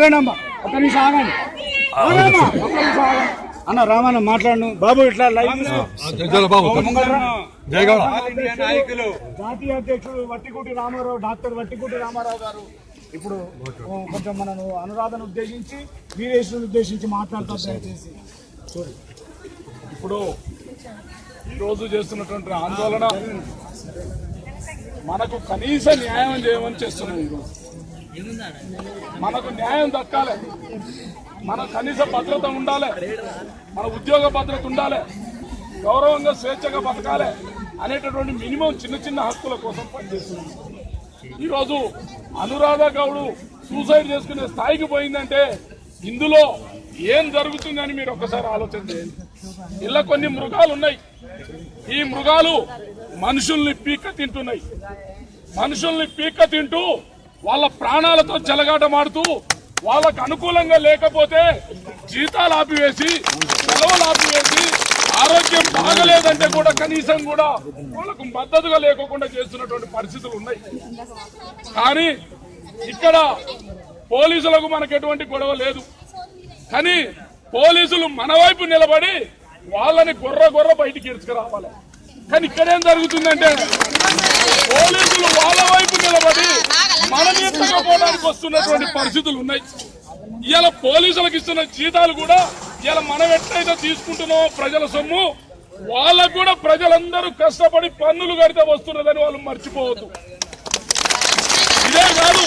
ఆగండి అమ్మా ఒక నిమిషం ఆగండి. ఆగమ్మా, ఒక్క నిమిషం ఆగండి. అన్న రామన్న మాట్లాడు బాబు ఇట్లా లైవ్ నాయకులు. జాతీయ అధ్యక్షుడు వట్టికుటి రామారావు డాక్టర్ వట్టికుటి రామారావు గారు. ఇప్పుడు కొంచెం మనను అనురాధను ఉద్దేశించి వీరేశ్వరుని ఉద్దేశించి మాట్లాడతారు దయచేసి. చూడు. ఇప్పుడు ఈరోజు చేస్తున్నటువంటి ఆందోళన మనకు కనీస న్యాయం చేయమని చేస్తున్నాం ఈరోజు మనకు న్యాయం దక్కాలి. మన కనీస భద్రత ఉండాలి. మన ఉద్యోగ భద్రత ఉండాలి. గౌరవంగా స్వేచ్ఛగా బతకాలి అనేటటువంటి మినిమం చిన్న చిన్న హక్కుల కోసం పనిచేస్తున్నాం. ఈరోజు అనురాధ గౌడు సూసైడ్ చేసుకునే స్థాయికి పోయిందంటే ఇందులో ఏం జరుగుతుందని మీరు ఒక్కసారి ఆలోచన చేయండి. ఇలా కొన్ని మృగాలు ఉన్నాయి. ఈ మృగాలు మనుషుల్ని పీక తింటున్నాయి. మనుషుల్ని పీక తింటూ వాళ్ళ ప్రాణాలతో చెలగాటమాడుతూ వాళ్ళకు అనుకూలంగా లేకపోతే జీతాలు ఆపివేసి సెలవులు ఆపివేసి ఆరోగ్యం బాగలేదంటే కూడా కనీసం కూడా వాళ్ళకు మద్దతుగా లేకోకుండా చేస్తున్నటువంటి పరిస్థితులు ఉన్నాయి. కానీ ఇక్కడ పోలీసులకు మనకు ఎటువంటి గొడవ లేదు. కానీ పోలీసులు మన వైపు నిలబడి వాళ్ళని గొర్ర గొర్ర బయటికి ఇడ్చుకురావాలి కానీ ఇక్కడేం జరుగుతుందంటే పోలీసులు వాళ్ళ వైపు నిలబడి మన పోవడానికి వస్తున్నటువంటి పరిస్థితులు ఉన్నాయి. ఇవాళ పోలీసులకు ఇస్తున్న జీతాలు కూడా ఇవాళ మనం ఎట్లయితే తీసుకుంటున్నామో ప్రజల సొమ్ము వాళ్ళకు కూడా ప్రజలందరూ కష్టపడి పన్నులు కడితే వస్తున్నదని వాళ్ళు మర్చిపోవద్దు. ఇదే కాదు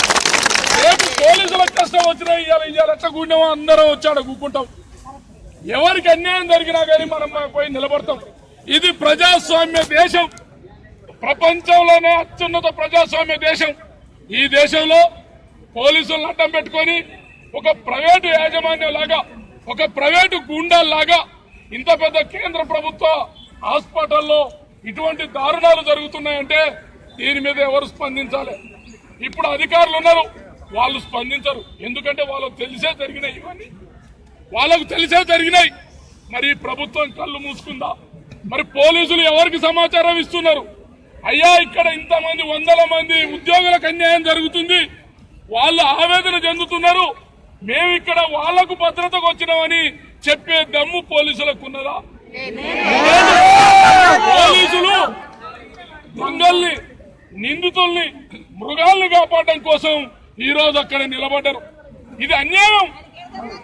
రేపు పోలీసులకు కష్టం వచ్చినా ఇవాళ ఇవాళ ఎట్లా కూడినామో అందరం వచ్చాడు కూకుంటాం. ఎవరికి అన్యాయం జరిగినా కానీ మనం పోయి నిలబడతాం. ఇది ప్రజాస్వామ్య దేశం. ప్రపంచంలోనే అత్యున్నత ప్రజాస్వామ్య దేశం. ఈ దేశంలో పోలీసులను అడ్డం పెట్టుకొని ఒక ప్రైవేటు యాజమాన్యం లాగా ఒక ప్రైవేటు గుండాల్లాగా ఇంత పెద్ద కేంద్ర ప్రభుత్వ హాస్పిటల్లో ఇటువంటి దారుణాలు జరుగుతున్నాయంటే దీని మీద ఎవరు స్పందించాలి? ఇప్పుడు అధికారులు ఉన్నారు వాళ్ళు స్పందించరు. ఎందుకంటే వాళ్ళకు తెలిసే జరిగినాయి ఇవన్నీ. వాళ్ళకు తెలిసే జరిగినాయి. మరి ప్రభుత్వం కళ్ళు మూసుకుందా? మరి పోలీసులు ఎవరికి సమాచారం ఇస్తున్నారు? అయ్యా ఇక్కడ ఇంతమంది వందల మంది ఉద్యోగులకు అన్యాయం జరుగుతుంది. వాళ్ళు ఆవేదన చెందుతున్నారు. మేము ఇక్కడ వాళ్ళకు భద్రతకు వచ్చినామని చెప్పే దమ్ము పోలీసులకు ఉన్నదా పోలీసులు దొంగల్ని నిందితుల్ని మృగాల్ని కాపాడడం కోసం ఈ రోజు అక్కడ నిలబడ్డారు. ఇది అన్యాయం.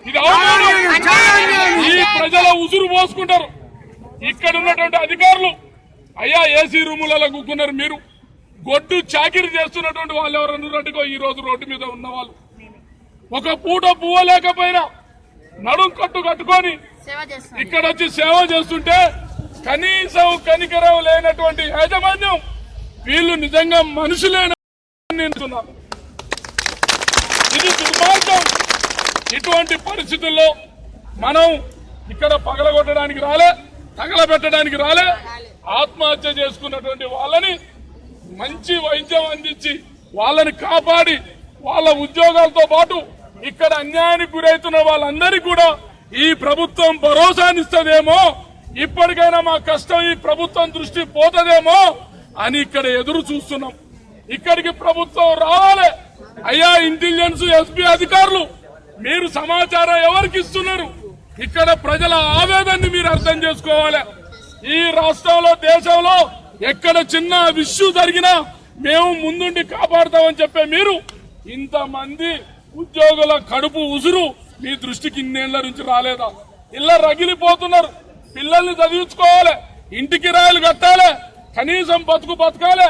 ఇది అవమానం. ఈ ప్రజల ఉసురు పోసుకుంటారు. ఇక్కడ ఉన్నటువంటి అధికారులు అయ్యా ఏసీ రూములలో కూకున్నారు మీరు. గొడ్డు చాకిరి చేస్తున్నటువంటి వాళ్ళు ఎవరన్నట్టుగా ఈ రోజు రోడ్డు మీద ఉన్న వాళ్ళు. ఒక పూట పువ్వ లేకపోయినా నడుం కట్టు కట్టుకొని ఇక్కడ వచ్చి సేవ చేస్తుంటే కనీసం కనికరం లేనటువంటి యాజమాన్యం వీళ్ళు నిజంగా మనుషులేన ఇది దుర్మార్గం. ఇటువంటి పరిస్థితుల్లో మనం ఇక్కడ పగలగొట్టడానికి రాలే తగలబెట్టడానికి రాలే ఆత్మహత్య చేసుకున్నటువంటి వాళ్ళని మంచి వైద్యం అందించి వాళ్ళని కాపాడి వాళ్ళ ఉద్యోగాలతో పాటు ఇక్కడ అన్యాయానికి గురవుతున్న వాళ్ళందరికీ కూడా ఈ ప్రభుత్వం భరోసానిస్తదేమో ఇప్పటికైనా మా కష్టం ఈ ప్రభుత్వం దృష్టి పోతదేమో అని ఇక్కడ ఎదురు చూస్తున్నాం. ఇక్కడికి ప్రభుత్వం రావాలి. అయ్యా ఇంటెలిజెన్స్ ఎస్పీ అధికారులు మీరు సమాచారం ఎవరికి ఇస్తున్నారు? ఇక్కడ ప్రజల ఆవేదనని మీరు అర్థం చేసుకోవాలి. ఈ రాష్ట్రంలో దేశంలో ఎక్కడ చిన్న ఇష్యూ జరిగినా మేము ముందుండి కాపాడుతామని చెప్పే మీరు ఇంతమంది ఉద్యోగుల కడుపు ఉసురు మీ దృష్టికి ఇన్నేళ్ళ నుంచి రాలేదా? ఇళ్ళ రగిలిపోతున్నారు. పిల్లల్ని చదివించుకోవాలి. ఇంటికి రాయలు కట్టాలి. కనీసం బతుకు బతకాలి.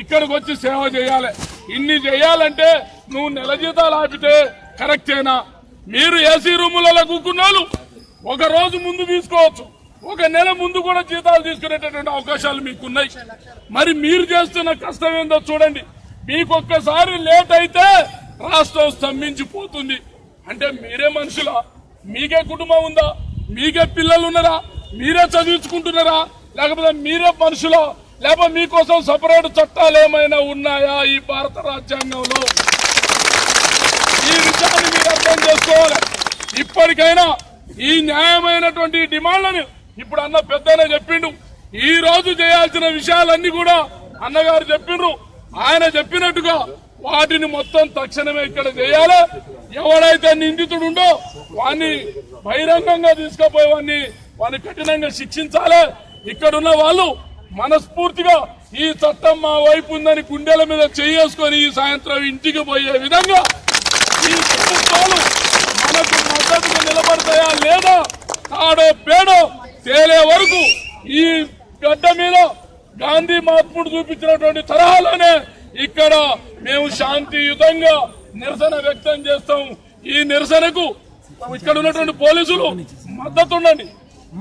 ఇక్కడికి వచ్చి సేవ చేయాలి. ఇన్ని చేయాలంటే నువ్వు నెల జీతాలు ఆపితే కరెక్టేనా? మీరు ఏసీ రూములలో కూకున్నాళ్ళు. ఒక రోజు ముందు తీసుకోవచ్చు. ఒక నెల ముందు కూడా జీతాలు తీసుకునేటటువంటి అవకాశాలు మీకున్నాయి. మరి మీరు చేస్తున్న కష్టం ఏందో చూడండి. మీకు ఒక్కసారి లేట్ అయితే రాష్ట్రం స్తంభించిపోతుంది. అంటే మీరే మనుషులా? మీకే కుటుంబం ఉందా? మీకే పిల్లలు ఉన్నారా? మీరే చదివించుకుంటున్నారా? లేకపోతే మీరే మనుషులా? లేకపోతే మీకోసం సపరేట్ చట్టాలు ఏమైనా ఉన్నాయా ఈ భారత రాజ్యాంగంలో? ఈ విషయాన్ని మీరు అర్థం చేసుకోవాలి. ఇప్పటికైనా ఈ న్యాయమైనటువంటి డిమాండ్లను ఇప్పుడు అన్న పెద్దనే చెప్పిండు. ఈ రోజు చేయాల్సిన విషయాలన్నీ కూడా అన్నగారు చెప్పిండ్రు. ఆయన చెప్పినట్టుగా వాటిని మొత్తం తక్షణమే ఇక్కడ చేయాలి. ఎవడైతే నిందితుడుండో వాణ్ణి బహిరంగంగా తీసుకుపోయి వాణ్ణి కఠినంగా శిక్షించాలి. ఇక్కడున్న వాళ్ళు మనస్ఫూర్తిగా ఈ చట్టం మా వైపు ఉందని గుండెల మీద చేసుకొని ఈ సాయంత్రం ఇంటికి పోయే విధంగా ఈ ప్రభుత్వాలు మనకు మద్దతుగా నిలబడతాయా లేదా తాడో తేలే వరకు ఈ గడ్డ మీద గాంధీ మహాత్ముడు చూపించినటువంటి తరహాలోనే ఇక్కడ మేము శాంతియుతంగా నిరసన వ్యక్తం చేస్తాం. ఈ నిరసనకు ఇక్కడ ఉన్నటువంటి పోలీసులు మద్దతు ఉండండి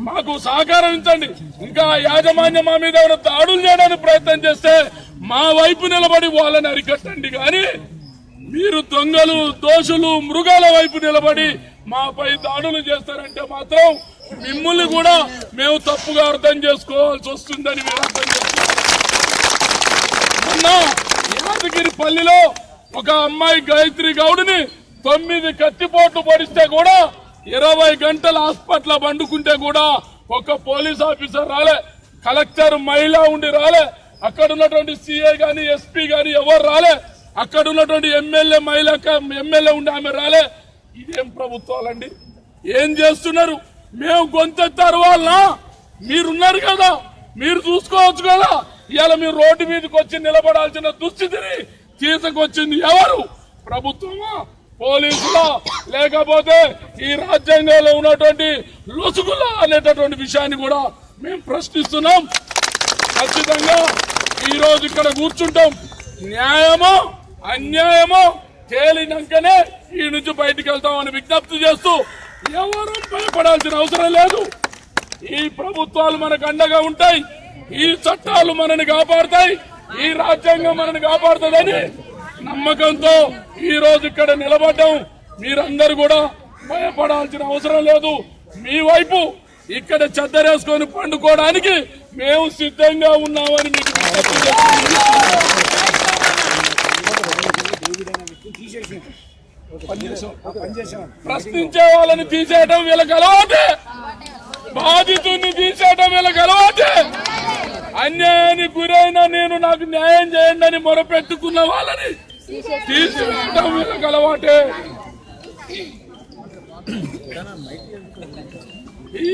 మాకు సహకరించండి. ఇంకా యాజమాన్యం మా మీద ఏమైనా దాడులు చేయడానికి ప్రయత్నం చేస్తే మా వైపు నిలబడి వాళ్ళని అరికట్టండి. కానీ మీరు దొంగలు దోషులు మృగాల వైపు నిలబడి మాపై దాడులు చేస్తారంటే మాత్రం మిమ్మల్ని కూడా మేము తప్పుగా అర్థం చేసుకోవాల్సి వస్తుందని మీరు అర్థం మొన్న యాదగిరి పల్లిలో ఒక అమ్మాయి గాయత్రి గౌడ్ని తొమ్మిది కత్తిపోట్లు పడిస్తే కూడా ఇరవై గంటలు హాస్పిటల్ పండుకుంటే కూడా ఒక పోలీస్ ఆఫీసర్ రాలే కలెక్టర్ మహిళ ఉండి రాలే అక్కడ ఉన్నటువంటి సిఐ గాని ఎస్పీ గాని ఎవరు రాలే అక్కడ ఉన్నటువంటి ఎమ్మెల్యే మహిళ ఎమ్మెల్యే ఉండి ఆమె రాలే. ఇదేం ప్రభుత్వాలండి? ఏం చేస్తున్నారు? మేము గొంతెత్తారు వాళ్ళ. మీరున్నారు కదా. మీరు చూసుకోవచ్చు కదా. ఇవాళ మీరు రోడ్డు మీదకి వచ్చి నిలబడాల్సిన దుస్థితిని తీసుకొచ్చింది ఎవరు? ప్రభుత్వమా? పోలీసులా? లేకపోతే ఈ రాజ్యాంగంలో ఉన్నటువంటి లొసుగులా అనేటటువంటి విషయాన్ని కూడా మేము ప్రశ్నిస్తున్నాం. ఖచ్చితంగా ఈరోజు ఇక్కడ కూర్చుంటాం. న్యాయమో? అన్యాయమో? తేలినాకనే ఈ నుంచి బయటికి వెళ్తామని విజ్ఞప్తి చేస్తూ ఎవరు భయపడాల్సిన అవసరం లేదు. ఈ ప్రభుత్వాలు మనకు అండగా ఉంటాయి. ఈ చట్టాలు మనని కాపాడతాయి. ఈ రాజ్యాంగం మనని కాపాడుతుందని నమ్మకంతో ఈ రోజు ఇక్కడ నిలబడ్డాం. మీరందరూ కూడా భయపడాల్సిన అవసరం లేదు. మీ వైపు ఇక్కడ చెద్దరేసుకొని పండుకోవడానికి మేము సిద్ధంగా ఉన్నామని మీకు విజ్ఞప్తి చేస్తున్నాం. ప్రశ్నించే వాళ్ళని తీసేయటం వీళ్ళకి అలవాటే. బాధితుడిని తీసేయటం వీళ్ళకి అలవాటే. అన్యాయానికి గురైన నేను నాకు న్యాయం చేయండి అని మొరపెట్టుకున్న వాళ్ళని తీసివేయడం వీళ్ళకి అలవాటే. ఈ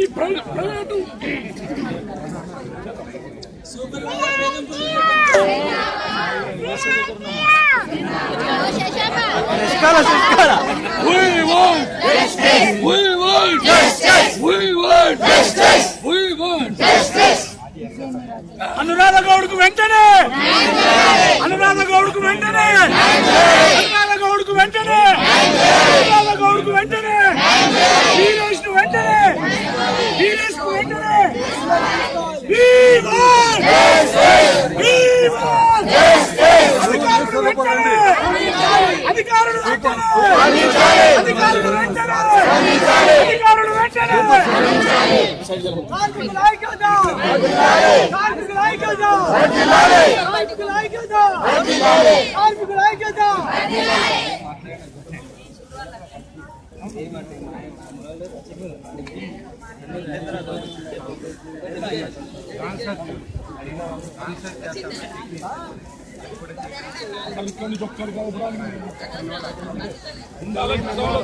ప్ర- private We want justice. We want justice. We want justice. We want justice. Anuradha గౌడ్కు వెంటనే అనురాధ గౌడ్కు వెంటనే అనురాధ గౌడ్కు వెంటనే అనురాధ గౌడ్కు వెంటనే వీరేష్ను వెంటనే వీరేష్కు వెంటనే We want We want అధికారులు వెంటనే అధికారులు వెంటనే అధికారులు అధికారులు కార్మికుల ఐక్యత కార్మికుల ఐక్యత కార్మికుల ఐక్యత కార్మికుల ఐక్యత నుంచి ఒక్కరు కాదు ఉండాలి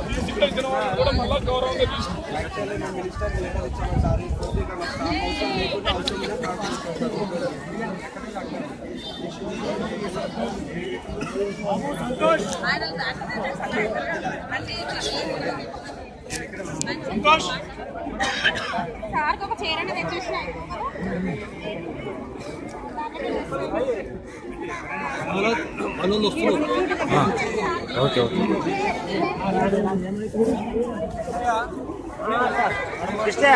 తీసుకెళ్చిన వాళ్ళు కూడా మళ్ళా గౌరవంగా తీసుకుంటారు సంతోష్. సార్కి ఒక చీరని తెచ్చేసిన ఓకే ఓకే కృష్ణ